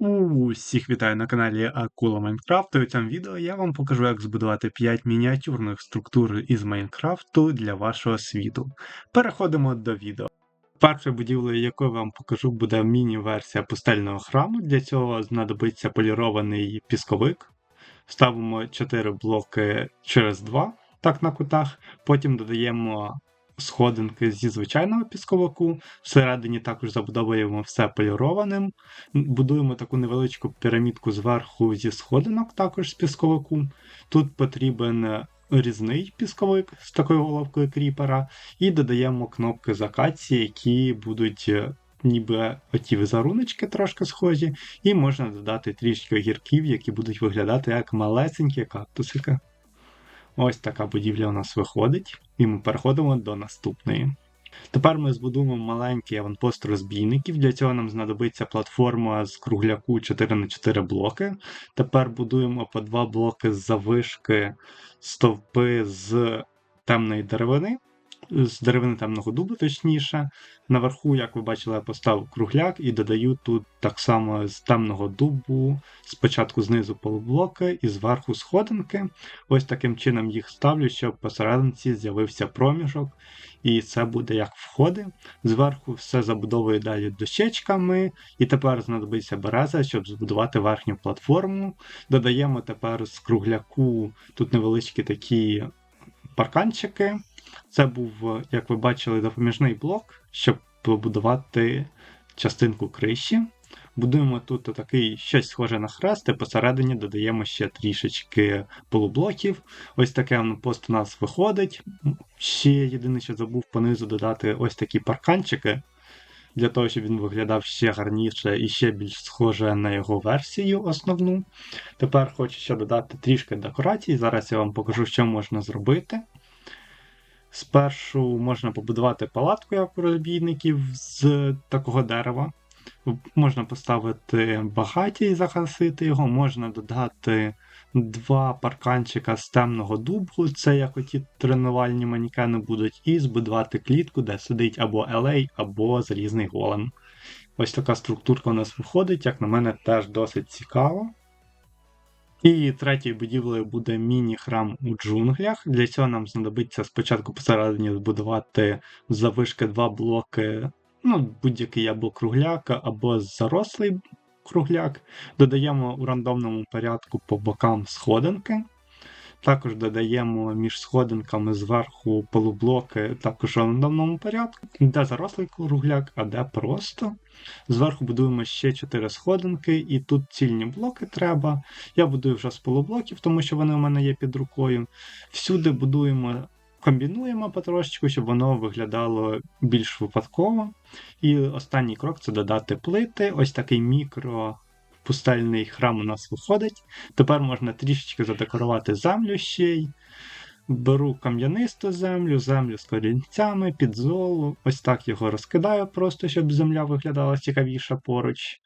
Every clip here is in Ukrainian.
Усіх вітаю на каналі Акула Майнкрафт. У цьому відео я вам покажу, як збудувати 5 мініатюрних структур із Майнкрафту для вашого світу. Переходимо до відео. Першою будівлею, яку я вам покажу, буде міні-версія пустельного храму. Для цього знадобиться полірований пісковик. Ставимо 4 блоки через 2, так на кутах. Потім додаємо сходинки зі звичайного пісковику. Всередині також забудовуємо все полірованим. Будуємо таку невеличку пірамідку зверху зі сходинок, також з пісковику. Тут потрібен різний пісковик з такою головкою кріпера, і додаємо кнопки з які будуть. е, Ніби оті візеруночки трошки схожі, і можна додати трішки гірків, які будуть виглядати як малесенькі кактусики. Ось така будівля у нас виходить, і ми переходимо до наступної. Тепер ми збудуємо маленький аванпост розбійників. Для цього нам знадобиться платформа з кругляку 4х4 блоки. Тепер будуємо по два блоки з завишки стовпи з темної деревини, з деревини темного дубу, точніше. Наверху, як ви бачили, я поставив кругляк і додаю тут так само з темного дубу, спочатку знизу полублоки і зверху сходинки. Ось таким чином їх ставлю, щоб посерединці з'явився проміжок. І це буде як входи. Зверху все забудовую далі дощечками. І тепер знадобиться береза, щоб збудувати верхню платформу. Додаємо тепер з кругляку тут невеличкі такі парканчики. Це був, як ви бачили, допоміжний блок, щоб побудувати частинку криші. Будуємо тут такий щось схоже на хрест, і посередині додаємо ще трішечки полублоків. Ось таке воно пост у нас виходить. Ще єдине, що забув понизу додати ось такі парканчики, для того, щоб він виглядав ще гарніше і ще більш схоже на його версію основну. Тепер хочу ще додати трішки декорацій. Зараз я вам покажу, що можна зробити. Спершу можна побудувати палатку, як у розбійників з такого дерева. Можна поставити багаті і загасити його, можна додати два парканчика з темного дубу, це як оті тренувальні манікени будуть, і збудувати клітку, де сидить або LA, або залізний голем. Ось така структурка у нас виходить, як на мене, теж досить цікаво. І третьою будівлею буде міні-храм у джунглях. Для цього нам знадобиться спочатку посередині збудувати завишки два блоки, ну, будь-який або кругляк, або зарослий кругляк. Додаємо у рандомному порядку по бокам сходинки. Також додаємо між сходинками зверху полублоки також у рандомному порядку, де зарослий кругляк, а де просто. Зверху будуємо ще 4 сходинки, і тут цільні блоки треба. Я будую вже з полублоків, тому що вони у мене є під рукою. Всюди будуємо, комбінуємо потрошечку, щоб воно виглядало більш випадково. І останній крок це додати плити. Ось такий мікро. Пустельний храм у нас виходить. Тепер можна трішечки задекорувати землю ще й. Беру кам'янисту землю, землю з корінцями, підзолу. Ось так його розкидаю, просто щоб земля виглядала цікавіше поруч.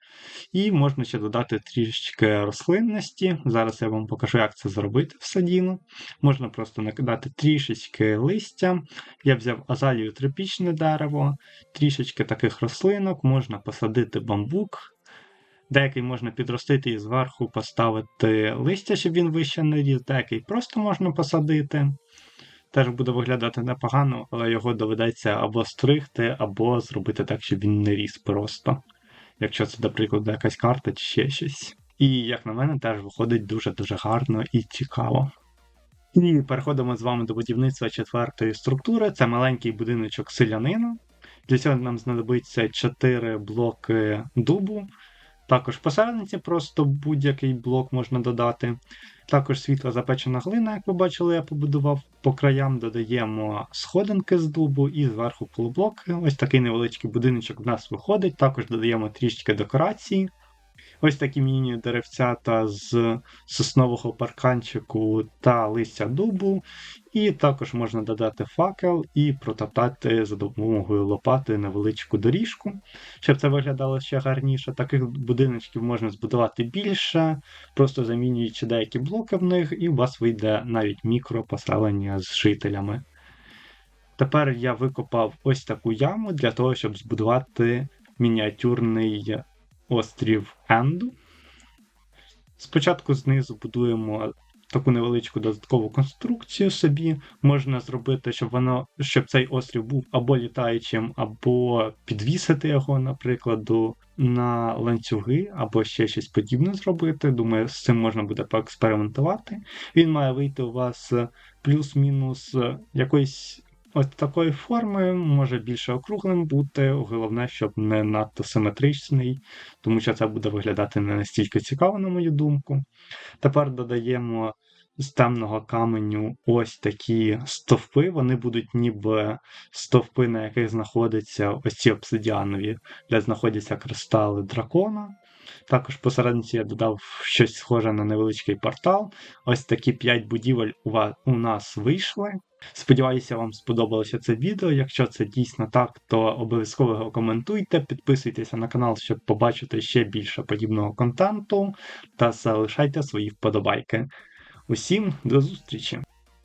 І можна ще додати трішечки рослинності. Зараз я вам покажу, як це зробити в садіну. Можна просто накидати трішечки листя. Я взяв азалію тропічне дерево, трішечки таких рослинок, можна посадити бамбук. Деякий можна підростити і зверху поставити листя, щоб він вище не ріс, деякий просто можна посадити. Теж буде виглядати непогано, але його доведеться або стригти, або зробити так, щоб він не ріс просто. Якщо це, наприклад, якась карта чи ще щось. І, як на мене, теж виходить дуже-дуже гарно і цікаво. І переходимо з вами до будівництва четвертої структури. Це маленький будиночок селянина. Для цього нам знадобиться 4 блоки дубу. Також посередниці просто будь-який блок можна додати. Також світла запечена глина, як ви бачили, я побудував. По краям додаємо сходинки з дубу і зверху полублоки. Ось такий невеличкий будиночок в нас виходить. Також додаємо трішки декорації. Ось такі міні-деревцята з соснового парканчику та листя дубу. І також можна додати факел і протоптати за допомогою лопати невеличку доріжку, щоб це виглядало ще гарніше. Таких будиночків можна збудувати більше, просто замінюючи деякі блоки в них, і у вас вийде навіть мікропоселення з жителями. Тепер я викопав ось таку яму для того, щоб збудувати мініатюрний острів Енду. Спочатку знизу будуємо таку невеличку додаткову конструкцію собі. Можна зробити, щоб воно, щоб цей острів був або літаючим, або підвісити його, наприклад, на ланцюги, або ще щось подібне зробити. Думаю, з цим можна буде поекспериментувати. Він має вийти у вас плюс-мінус е, якоїсь ось такої форми, може більше округлим бути. Головне, щоб не надто симетричний, тому що це буде виглядати не настільки цікаво, на мою думку. Тепер додаємо з темного каменю ось такі стовпи. Вони будуть ніби стовпи, на яких знаходяться ось ці обсидіанові, де знаходяться кристали дракона. Також посередниці я додав щось схоже на невеличкий портал. Ось такі 5 будівель у, вас, у нас вийшли. Сподіваюся, вам сподобалося це відео. Якщо це дійсно так, то обов'язково його коментуйте, підписуйтеся на канал, щоб побачити ще більше подібного контенту, та залишайте свої вподобайки. Усім до зустрічі!